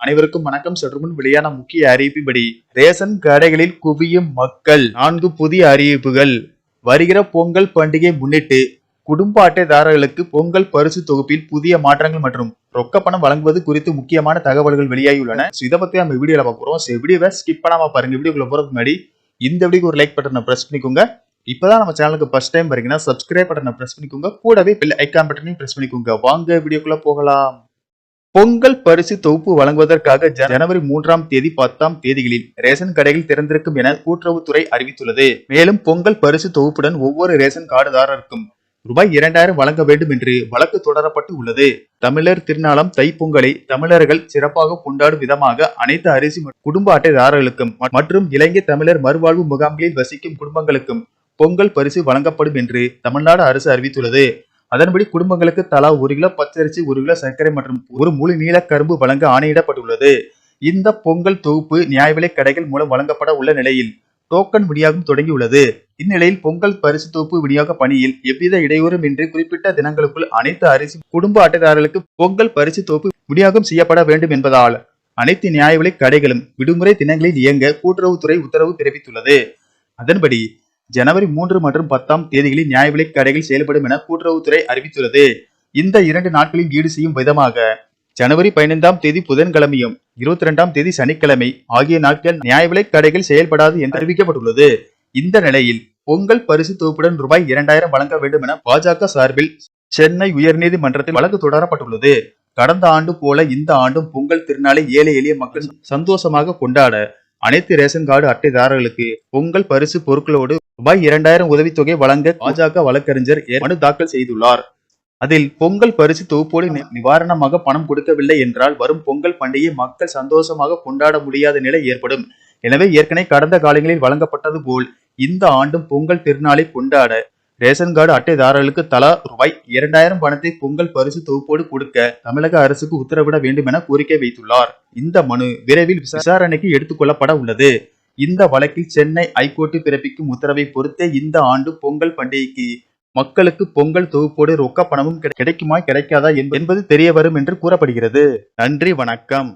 அனைவருக்கும் வணக்கம். சற்று முன் வெளியான முக்கிய அறிவிப்பின்படி ரேஷன் கடைகளில் குவியும் மக்கள். நான்கு புதிய அறிவிப்புகள். வருகிற பொங்கல் பண்டிகை முன்னிட்டு குடும்ப அட்டைதாரர்களுக்கு பொங்கல் பரிசு தொகுப்பில் புதிய மாற்றங்கள் மற்றும் ரொக்க பணம் வழங்குவது குறித்து முக்கியமான தகவல்கள் வெளியாகியுள்ளன. So, இதை பத்தி நம்ம வீடியோல பார்க்க போறோம். வீடியோவை ஸ்கிப் பண்ணாம பாருங்க. வீடியோக்குள்ள போறதுக்கு முன்னாடி இந்த வீடியோக்கு ஒரு லைக் பட்டனை பிரஸ் பண்ணிக்கோங்க. இப்பதான் நம்ம சேனலுக்கு ஃபர்ஸ்ட் டைம் வரீங்கன்னா சப்ஸ்கிரைப் பட்டனை பிரஸ் பண்ணிக்கோங்க. கூடவே பெல் ஐக்கான் பட்டனையும் பிரஸ் பண்ணிக்கோங்க. வாங்க வீடியோக்குள்ள போகலாம். பொங்கல் பரிசு தொகுப்பு வழங்குவதற்காக ஜ- ஜனவரி மூன்றாம் தேதி பத்தாம் தேதிகளில் ரேஷன் கடைகள் திறந்திருக்கும் என கூட்டுறவுத்துறை அறிவித்துள்ளது. மேலும் பொங்கல் பரிசு தொகுப்புடன் ஒவ்வொரு ரேஷன் கார்டுதாரருக்கும் ரூபாய் இரண்டாயிரம் வழங்க வேண்டும் என்று வழக்கு தொடரப்பட்டு உள்ளது. தமிழர் திருநாளம் தைப்பொங்கலை தமிழர்கள் சிறப்பாக கொண்டாடும் விதமாக அனைத்து அரிசி குடும்ப அட்டைதாரர்களுக்கும் மற்றும் இலங்கை தமிழர் மறுவாழ்வு முகாம்களில் வசிக்கும் குடும்பங்களுக்கும் பொங்கல் பரிசு வழங்கப்படும் என்று தமிழ்நாடு அரசு அறிவித்துள்ளது. அதன்படி குடும்பங்களுக்கு தலா ஒரு கிலோ பச்சரிசி ஒரு கிலோ சர்க்கரை மற்றும் ஒரு முழு நீல கரும்பு வழங்க ஆணையிடப்பட்டுள்ளது. இந்த பொங்கல் தொகுப்பு நியாய விலை கடைகள் மூலம் வழங்கப்பட உள்ள நிலையில் டோக்கன் விநியோகம் தொடங்கியுள்ளது. இந்நிலையில் பொங்கல் பரிசு தொகுப்பு விநியோக பணியில் எவ்வித இடையூறும் இன்றி குறிப்பிட்ட தினங்களுக்குள் அனைத்து அரிசி குடும்ப அட்டைதாரர்களுக்கு பொங்கல் பரிசு தொகுப்பு விநியோகம் செய்யப்பட வேண்டும் என்பதால் அனைத்து நியாய விலை கடைகளும் விடுமுறை தினங்களில் இயங்க கூட்டுறவுத்துறை உத்தரவு பிறப்பித்துள்ளது. அதன்படி ஜனவரி மூன்று மற்றும் பத்தாம் தேதிகளில் நியாய விலை கடைகள் செயல்படும் என கூட்டுறவுத்துறை அறிவித்துள்ளது. இந்த இரண்டு நாட்களில் ஈடு செய்யும் விதமாக ஜனவரி பதினைந்தாம் தேதி புதன்கிழமையும் இருபத்தி இரண்டாம் தேதி சனிக்கிழமை ஆகிய நாட்கள் நியாய விலை கடைகள் செயல்படாது என்று அறிவிக்கப்பட்டுள்ளது. இந்த நிலையில் பொங்கல் பரிசு தொகுப்புடன் ரூபாய் இரண்டாயிரம் வழங்க வேண்டும் என பாஜக சார்பில் சென்னை உயர்நீதிமன்றத்தில் வழக்கு தொடரப்பட்டுள்ளது. கடந்த ஆண்டு போல இந்த ஆண்டும் பொங்கல் திருநாளை ஏழை எளிய மக்கள் சந்தோஷமாக கொண்டாட அனைத்து ரேஷன் கார்டு அட்டைதாரர்களுக்கு பொங்கல் பரிசு பொருட்களோடு ரூபாய் இரண்டாயிரம் உதவித்தொகை வழங்க பாஜக வழக்கறிஞர் மனு தாக்கல் செய்துள்ளார். அதில் பொங்கல் பரிசு தொகுப்போடு நி- நிவாரணமாக பணம் கொடுக்கவில்லை என்றால் வரும் பொங்கல் பண்டிகையை மக்கள் சந்தோஷமாக கொண்டாட முடியாத நிலை ஏற்படும். எனவே ஏற்கனவே கடந்த காலங்களில் வழங்கப்பட்டது போல் இந்த ஆண்டும் பொங்கல் திருநாளை கொண்டாட ரேஷன் கார்டு அட்டைதாரர்களுக்கு தலா ரூபாய் இரண்டாயிரம் பணத்தை பொங்கல் பரிசு தொகுப்போடு கொடுக்க தமிழக அரசுக்கு உத்தரவிட வேண்டும் என கோரிக்கை வைத்துள்ளார். இந்த மனு விரைவில் விசாரணைக்கு எடுத்துக்கொள்ளப்பட உள்ளது. இந்த வழக்கில் சென்னை ஐகோர்ட்டு பிறப்பிக்கும் உத்தரவை பொறுத்தே இந்த ஆண்டு பொங்கல் பண்டிகைக்கு மக்களுக்கு பொங்கல் தொகுப்போடு ரொக்க பணமும் கிடைக்குமா கிடைக்காதா என்பது தெரிய வரும் என்று கூறப்படுகிறது. நன்றி வணக்கம்.